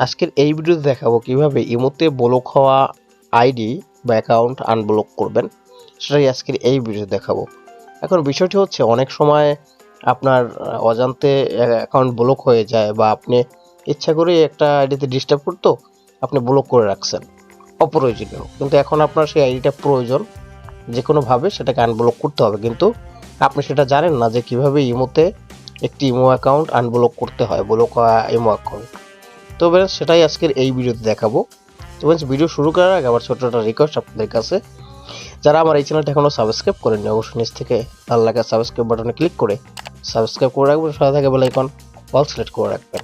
আজকের এই ভিডিওতে দেখাবো কীভাবে ইমোতে ব্লক হওয়া আইডি বা অ্যাকাউন্ট আনব্লক করবেন, সেটাই আজকের এই ভিডিওতে দেখাবো। এখন বিষয়টি হচ্ছে, অনেক সময় আপনার অজান্তে অ্যাকাউন্ট ব্লক হয়ে যায় বা আপনি ইচ্ছা করে একটা আইডিতে ডিস্টার্ব করতো, আপনি ব্লক করে রাখছেন। অপ্রয়োজনীয়। কিন্তু এখন আপনার সেই আইডিটা প্রয়োজন যে কোনোভাবে সেটাকে আনব্লক করতে হবে। কিন্তু আপনি সেটা জানেন না যে কীভাবে ইমোতে একটি ইমো অ্যাকাউন্ট আনব্লক করতে হয় ব্লক হওয়া ইমো অ্যাকাউন্ট তো বেশ সেটাই আজকের এই ভিডিওতে দেখাবো। তো বেশ ভিডিও শুরু করার আগে আমার ছোট্ট একটা রিকোয়েস্ট আপনাদের কাছে। যারা আমার এই চ্যানেলটা এখনও সাবস্ক্রাইব করেননি, অবশ্যই নিচ থেকে লাল লাগা সাবস্ক্রাইব বাটনে ক্লিক করে সাবস্ক্রাইব করে রাখবেন। সাথে থাকে বেল আইকন অল সিলেক্ট করে রাখবেন।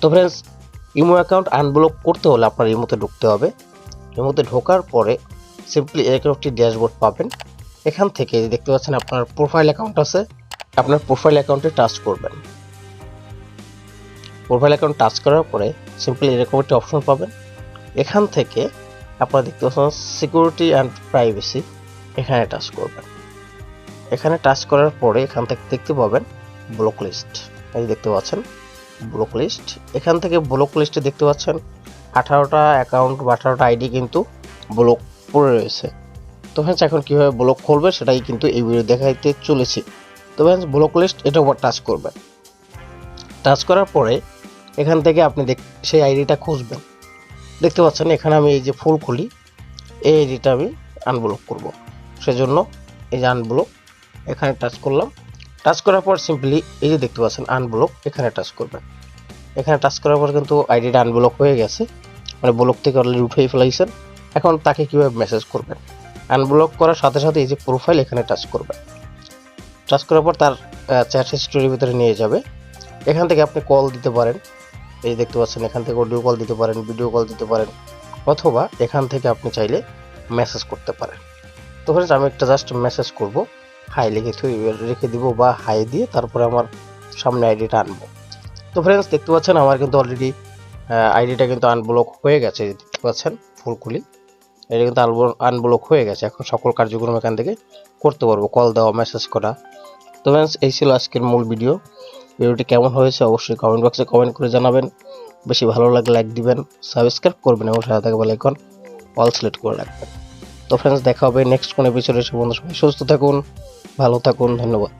তো ফ্রেন্ডস ইমো অ্যাকাউন্ট আনব্লক করতে হলে আপনার ইমোতে ঢুকতে হবে। ইমোতে ঢোকার পরে সিম্পলি এরকম একটি ড্যাশবোর্ড পাবেন। এখান থেকে দেখতে পাচ্ছেন আপনার প্রোফাইল অ্যাকাউন্ট আছে। আপনার প্রোফাইল অ্যাকাউন্টে টাচ করবেন। প্রোফাইল অ্যাকাউন্ট টাচ করার পরে সিম্পলি এরকম একটি অপশন পাবেন। এখান থেকে আপনারা দেখতে পাচ্ছেন সিকিউরিটি অ্যান্ড প্রাইভেসি এখানে টাচ করবেন। এখানে টাচ করার পরে এখান থেকে দেখতে পাবেন ব্লক লিস্ট এই দেখতে পাচ্ছেন ব্লক লিস্ট এখান থেকে ব্লক লিস্টে দেখতে পাচ্ছেন আঠারোটা অ্যাকাউন্ট বা আঠারোটা আইডি কিন্তু ব্লক পড়ে রয়েছে। তো ফ্রেন্ডস এখন কীভাবে ব্লক করবে সেটাই কিন্তু এই ভিডিও দেখাইতে চলেছি। তো ফ্রেন্ডস ব্লক লিস্ট উপর টাচ করবেন। টাচ করার পরে এখান থেকে আপনি দেখ, সেই আইডিটা খুঁজবেন। দেখতে পাচ্ছেন, এখানে আমি এই যে ফুল খুলি, এই আইডিটা আমি আনব্লক করব। সেজন্য এই যে আনব্লক এখানে টাচ করলাম। টাচ করার পর সিম্পলি এই যে দেখতে পাচ্ছেন আনব্লক এখানে টাচ করবেন। এখানে টাচ করার পর কিন্তু আইডিটা আনব্লক হয়ে গেছে। মানে ব্লক থেকে অলরেডি উঠেই ফেলাইছেন। এখন তাকে কীভাবে মেসেজ করবেন? আনব্লক করার সাথে সাথে এই যে প্রোফাইল এখানে টাচ করবেন। টাচ করার পর তার চ্যাট হিস্টোরির ভিতরে নিয়ে যাবে। এখান থেকে আপনি কল দিতে পারেন। এই দেখতে পাচ্ছেন, এখান থেকে অডিও কল দিতে পারেন ভিডিও কল দিতে পারেন, অথবা এখান থেকে আপনি চাইলে মেসেজ করতে পারেন। তো ফ্রেন্ডস আমি একটা জাস্ট মেসেজ করব হাই লিখে রেখে দিব বা হাই দিয়ে তারপরে আমার সামনে আইডিটা আনব। তো ফ্রেন্ডস দেখতে পাচ্ছেন, আমার কিন্তু অলরেডি আইডিটা কিন্তু আনব্লক হয়ে গেছে দেখতে পাচ্ছেন ফুলকুলি এটা কিন্তু আনব্লক হয়ে গেছে, এখন সকল কার্যক্রম এখান থেকে করতে পারব কল দেওয়া মেসেজ করা। তো ফ্রেন্ডস এই ছিল আজকের মূল ভিডিও ভিডিওটি কেমন হয়েছে অবশ্যই কমেন্ট বক্সে কমেন্ট করে জানাবেন। বেশি ভালো লাগলে লাইক দিবেন সাবস্ক্রাইব করবেন এবং সাথে থাকা বেলাইকন অল সিলেক্ট করে রাখবেন। তো ফ্রেন্ডস দেখা হবে নেক্সট কোন এপিসোডে সে বন্ধু সবাই সুস্থ থাকুন, ভালো থাকুন, ধন্যবাদ।